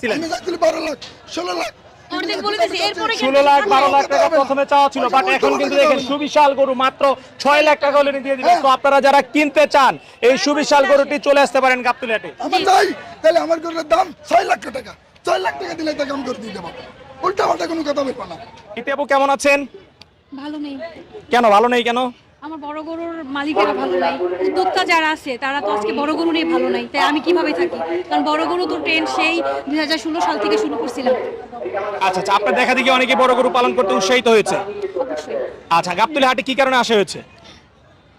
ছিলেন। বারো লাখ ষোলো লাখ। অর্ধেক বলে দিয়েছে, এরপরে কি ষোলো লাখ বারো লাখ টাকা প্রথমে চাওয়া ছিল বাট এখন কিন্তু দেখেন সুবিশাল গরু মাত্র ছয় লাখ টাকা হলে দিয়ে দিবেন। হ্যাঁ। তো আপনারা যারা কিনতে চান এই সুবিশাল গরুটি চলে আসতে পারেন গাবতুলিয়াটে আমার চাই তাহলে আমার গরুর দাম ছয় লাখ টাকা। ছয় লাখ টাকা দিলে তাকে আমি করে দিয়ে দেবো। উল্টা পাল্টা কোনো কথা বলব না। ইতিবাবু কেমন আছেন? ভালো নেই। কেন ভালো নেই কেন? আমার বড় গরুর মালিকেরা ভালো নাই। উদ্যোক্তা যারা আছে তারা তো আজকে বড় গরু নিয়ে ভালো নাই। তাই আমি কীভাবে থাকি? কারণ বড় গরু তো ট্রেন সেই দুই হাজার ষোলো সাল থেকে শুরু করছিলাম। আচ্ছা আচ্ছা আপনার দেখা দেখি অনেকে বড় গরু পালন করতে উৎসাহিত হয়েছে। আচ্ছা গাবতুলি হাটে কি কারণে আসা হয়েছে?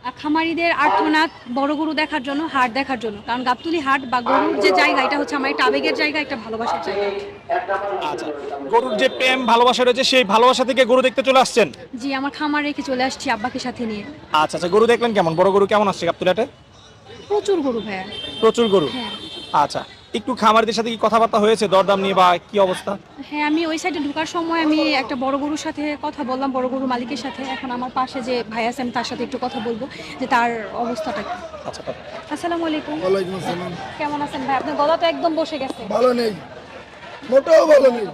খামারিদের আর্থনাথ বড় গরু দেখার জন্য হাট দেখার জন্য। কারণ গাবতুলি হাট বা গরুর যে জায়গা এটা হচ্ছে আমার একটা আবেগের জায়গা একটা ভালোবাসার জায়গা। আচ্ছা গরুর যে প্রেম ভালোবাসা রয়েছে সেই ভালোবাসা থেকে গরু দেখতে চলে আসছেন? জি আমার খামার রেখে চলে আসছি আব্বাকে সাথে নিয়ে। আচ্ছা আচ্ছা গরু দেখলেন কেমন? বড় গরু কেমন আসছে গাবতুলিয়াটে প্রচুর গরু ভাইয়া। প্রচুর গরু? হ্যাঁ। আচ্ছা একটু খামারদের সাথে কি কথাবার্তা হয়েছে? দরদাম নিয়ে বা কি অবস্থা? হ্যাঁ আমি ওই সাইডে ঢোকার সময় আমি একটা বড় গরুর সাথে কথা বললাম বড় গরু মালিকের সাথে। এখন আমার পাশে যে ভাই আছে আমি তার সাথে একটু কথা বলব যে তার অবস্থাটা কি। আচ্ছা। আসসালামু আলাইকুম। ওয়ালাইকুম আসসালাম। কেমন আছেন ভাই? আপনার গলা তো একদম বসে গেছে। ভালো নেই। মোটেও ভালো নেই।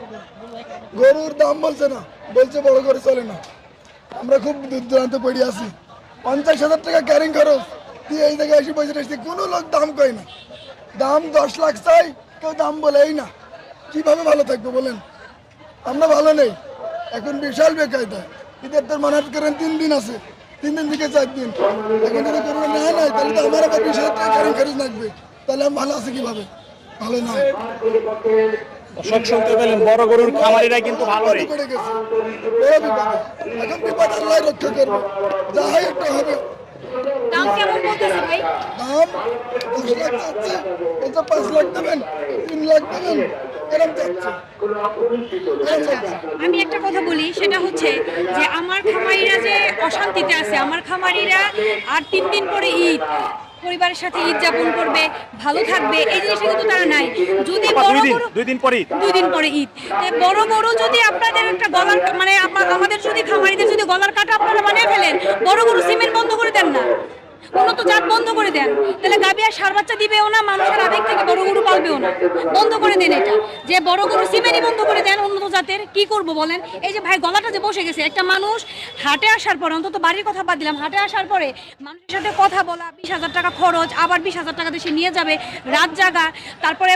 গরুর দাম বলছে না। বলছে বড় করে চলে না। আমরা খুব দূর দূরান্তে পড়ে আছি। পঞ্চাশ হাজার টাকা ক্যারিং খরচ। দিয়ে এই জায়গায় এসে বসে কোনো লোক দাম কয় না। দাম দশ লাখ চাই কেউ দাম বলেই না। কীভাবে ভালো থাকব বলেন? আমরা ভালো নেই। এখন বিশাল বেকায়দা। ঈদের তোর মনে করেন তিন দিন আছে। তিন দিন থেকে চার দিন। এখন যদি কোনো নেয় নাই তাহলে তো আমার আবার বিশ হাজার টাকা খরচ লাগবে। তাহলে আমি ভালো আছি কীভাবে? ভালো নয়। দর্শক শুনতে পেলেন বড় গরুর খামারিরা কিন্তু ভালো রে এখন বিপদ আল্লাহ রক্ষা করবে। যা হয় একটা হবে। দাম কেমন বলতেছে ভাই? দাম দশ লাখ যাচ্ছে এটা পাঁচ লাখ দেবেন তিন লাখ দেবেন এরকম যাচ্ছে এরকম যাচ্ছে। আমি একটা কথা বলি সেটা হচ্ছে যে আমার খামারিরা যে অশান্তিতে আছে আমার খামারিরা আর তিন দিন পরে ঈদ। পরিবারের সাথে ঈদ যাপন করবে ভালো থাকবে এই জিনিসটা কিন্তু তারা নাই। যদি বড় দুই দিন বড় দুই দিন পরেই। দুই দিন পরে ঈদ। বড় বড় যদি আপনাদের একটা গলার মানে আমাদের যদি খামারিদের যদি গলার কাটা আপনারা বানিয়ে ফেলেন বড় বড় সিমেন্ট বন্ধ করে দেন না। উন্নত জাত বন্ধ করে দেন। তাহলে গাবি আর সার বাচ্চা দিবেও না, মানুষের আবেগ থেকে বড় গরু পালবেও না। বন্ধ করে দেন এটা। যে বড় গরু সিমেন্টই বন্ধ করে দেন উন্নত জাতের, কি করব বলেন? এই যে ভাই গলাটা যে বসে গেছে, একটা মানুষ হাটে আসার পরে, অন্তত বাড়ির কথা বাদ দিলাম, হাটে আসার পরে মানুষের সাথে কথা বলা, বিশ হাজার টাকা খরচ, আবার বিশ হাজার টাকা দেশে নিয়ে যাবে, রাত জাগা, তারপরে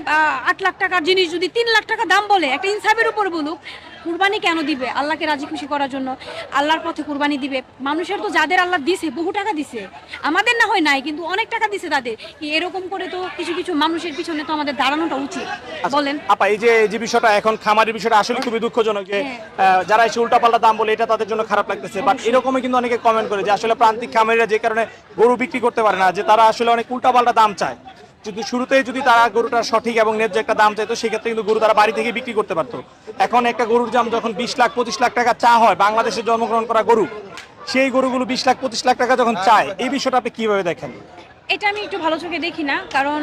আট লাখ টাকার জিনিস যদি তিন লাখ টাকা দাম বলে, একটা ইনসাফের উপর বলুক কুরবানি কেন দিবে? আল্লাহকে রাজি খুশি করার জন্য আল্লাহর পথে কুরবানি দিবে। মানুষের তো যাদের আল্লাহ দিছে বহু টাকা দিছে। আমাদের না হয় নাই কিন্তু অনেক টাকা দিছে তাদের। এরকম করে তো কিছু কিছু মানুষের পিছনে তো আমাদের দাঁড়ানোটা উচিত। বলেন। আপা এই যে যে বিষয়টা এখন খামারের বিষয়টা আসলে খুবই দুঃখজনক যে হ্যাঁ। যারা এসে উল্টাপাল্টা দাম বলে এটা তাদের জন্য খারাপ লাগতেছে। বাট এরকমই কিন্তু অনেকে কমেন্ট করে যে আসলে প্রান্তিক খামারিরা যে কারণে গরু বিক্রি করতে পারে না যে তারা আসলে অনেক উল্টাপাল্টা দাম চায়। যদি শুরুতেই যদি তারা গরুটার সঠিক এবং ন্যায্য একটা দাম চাইতো, সেক্ষেত্রে কিন্তু গরু তারা বাড়ি থেকে বিক্রি করতে পারতো। এখন একটা গরুর দাম যখন বিশ লাখ, পঁচিশ লাখ টাকা চা হয়, বাংলাদেশে জন্মগ্রহণ করা গরু, সেই গরুগুলো বিশ লাখ, পঁচিশ লাখ টাকা যখন চায়, এই বিষয়টা আপনি কীভাবে দেখেন? এটা আমি একটু ভালো চোখে দেখি না, কারণ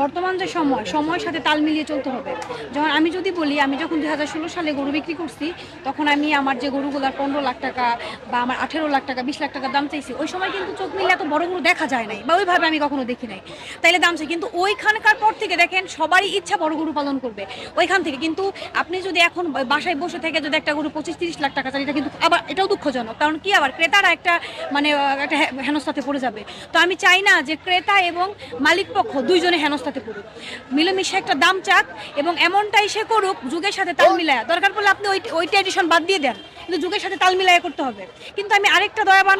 বর্তমান যে সময়, সময়ের সাথে তাল মিলিয়ে চলতে হবে। যেমন আমি যদি বলি, আমি যখন দুই হাজার ষোলো সালে গরু বিক্রি করছি, তখন আমি আমার যে গরুগুলার পনেরো লাখ টাকা বা আমার আঠেরো লাখ টাকা, বিশ লাখ টাকা দাম চাইছি, ওই সময় কিন্তু চোখ মিলে এত বড় গরু দেখা যায় নাই, বা ওইভাবে আমি কখনো দেখি নাই। তাইলে দাম চাই, কিন্তু ওইখানকার পর থেকে দেখেন, সবারই ইচ্ছা বড় গরু পালন করবে, ওইখান থেকে। কিন্তু আপনি যদি এখন বাসায় বসে থেকে যদি একটা গরু পঁচিশ তিরিশ লাখ টাকা চান এটা কিন্তু আবার, এটাও দুঃখজনক, কারণ কি আবার ক্রেতারা একটা মানে একটা হেনস্থাতে পড়ে যাবে। তো আমি চাই না যে ক্রেতা এবং মালিক পক্ষ দুইজনে হেনস্থাতে পড়ুক। মিলেমিশে একটা দাম চাক এবং এমনটাই সে করুক, যুগের সাথে তাল মিলায়। দরকার পড়লে আপনি ওই ওইটা বাদ দিয়ে দেন, কিন্তু যুগের সাথে তাল মিলায় করতে হবে। কিন্তু আমি আরেকটা দয়াবান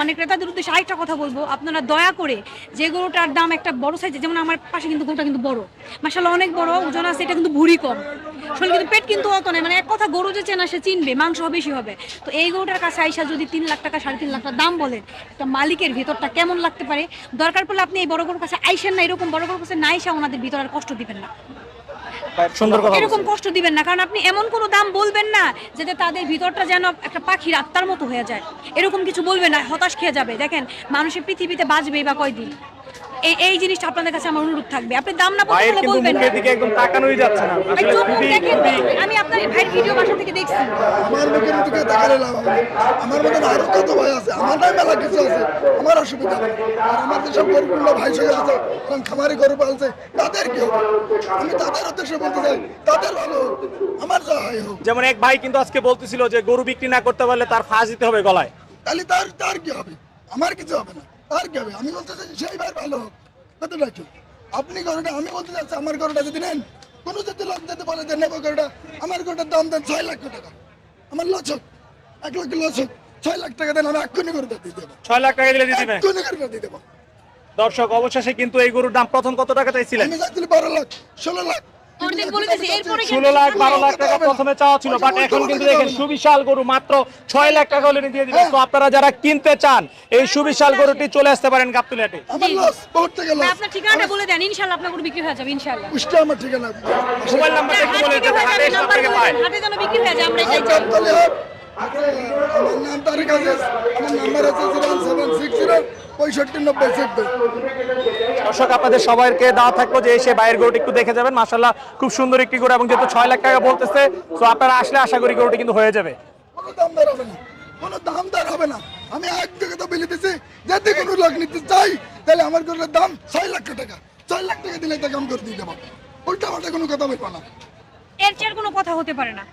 মানে ক্রেতাদের উদ্দেশ্যে আরেকটা কথা বলব। আপনারা দয়া করে যে গরুটার দাম একটা বড় সাইজে যেমন আমার পাশে কিন্তু গরুটা কিন্তু বড়। মাসাল্লাহ অনেক বড়, ওজন আছে, এটা কিন্তু ভুড়ি কম। শরীর কিন্তু পেট কিন্তু অত নেই। মানে এক কথা গরু যে চেনা সে চিনবে মাংস বেশি হবে। তো এই গরুটার কাছে আইসা যদি তিন লাখ টাকা সাড়ে তিন লাখ টাকা দাম বলেন একটা মালিকের ভেতরটা কেমন লাগতে পারে? দরকার পড়লে আপনি এই বড় গরুর কাছে আইসেন না এরকম বড় গরুর কাছে না আইসা ওনাদের ভিতর আর কষ্ট দিবেন না। সুন্দর কথা এরকম কষ্ট দিবেন না কারণ আপনি এমন কোনো দাম বলবেন না যাতে তাদের ভিতরটা যেন একটা পাখির আত্মার মতো হয়ে যায়। এরকম কিছু বলবেন না হতাশ খেয়ে যাবে। দেখেন মানুষের পৃথিবীতে বাঁচবে বা কয়দিন? এই এই জিনিসটা আপনাদের কাছে আমার অনুরোধ থাকবে। আপনি দাম না বলতে ভাইয়ের বলবেন না। দিকে একদম তাকানোই যাচ্ছে না। ভাই, আমি আপনার ভাইয়ের ভিডিও বাসা থেকে দেখছি। আমার মুখের দিকে তাকালে লাভ হবে। আমার মতন আরও কত ভাই আছে? আমার নাই মেলা কিছু আছে। আমার অসুবিধা নেই। আর আমার যেসব গরুগুলো ভাই সঙ্গে আছে কারণ খামারি গরু পালছে তাদের কি হবে? আমি তাদের উদ্দেশ্যে বলতে চাই তাদের ভালো আমার যা হয় হোক। যেমন এক ভাই কিন্তু আজকে বলতেছিল যে গরু বিক্রি না করতে পারলে তার ফাঁস দিতে হবে গলায়। তাহলে তার তার কি হবে? আমার কিছু হবে না। কি হবে আমি বলতে চাই সেই ভাই ভালো হোক। কতটা কি আপনি গরুটা আমি বলতে চাচ্ছি আমার গরুটা যদি নেন কোনো যদি লোক যদি বলে যে নেব গরুটা আমার গরুটার দাম দেন ছয় লাখ টাকা। আমার লস হোক। এক লাখ লস হোক। ছয় লাখ টাকা দেন আমি এক্ষুনি গরুটা দিয়ে দেবো। ছয় লাখ টাকা দিলে দিয়ে দিবেন এক্ষুনি গরুটা দিয়ে দেবো। দর্শক অবশেষে কিন্তু এই গরুর দাম প্রথম কত টাকা চাইছিলেন আমি চাচ্ছিলি বারো লাখ ষোলো লাখ। ষোলো লাখ বারো লাখ টাকা প্রথমে চাওয়া ছিল বাট এখন কিন্তু দেখেন সুবিশাল গরু মাত্র ছয় লাখ টাকা হলে দিয়ে দিবেন তো আপনারা যারা কিনতে চান এই সুবিশাল গরুটি চলে আসতে পারেন গাবতুলিয়াটে আপনার ঠিকানাটা বলে দেন ইনশাল্লাহ আপনার গরু বিক্রি হয়ে যাবে ইনশাল্লাহ উষ্টা আমার ঠিকানা। মোবাইল নাম্বারটা একটু বলে দেন হাটে সব থেকে পায়। হাটে যেন বিক্রি হয়ে যায় আমরা এটাই চাই। আমার নাম তারিক আজিজ আমার নাম্বার আছে জিরো সেভেন সিক্স জিরো পঁয়ষট্টি নব্বই চোদ্দ। দর্শক আপনাদের সবাইকে দেওয়া থাকব যে এসে বাইরের গরুটি একটু দেখে যাবেন। মাসাল্লাহ খুব সুন্দর একটি গরু এবং যেহেতু ছয় লাখ টাকা বলতেছে তো আপনারা আসলে আশা করি গরুটি কিন্তু হয়ে যাবে। কোনো দামদার হবে না কোনো দামদার হবে না। আমি এক জায়গায় তো বিলে যদি কোনো লোক নিতে চাই তাহলে আমার গরুর দাম ছয় লাখ টাকা। ছয় লাখ টাকা দিলে তা কাম করে দিয়ে দেবো। উল্টা পাল্টা কোনো কথা বলব না। এর চেয়ে কোনো কথা হতে পারে না।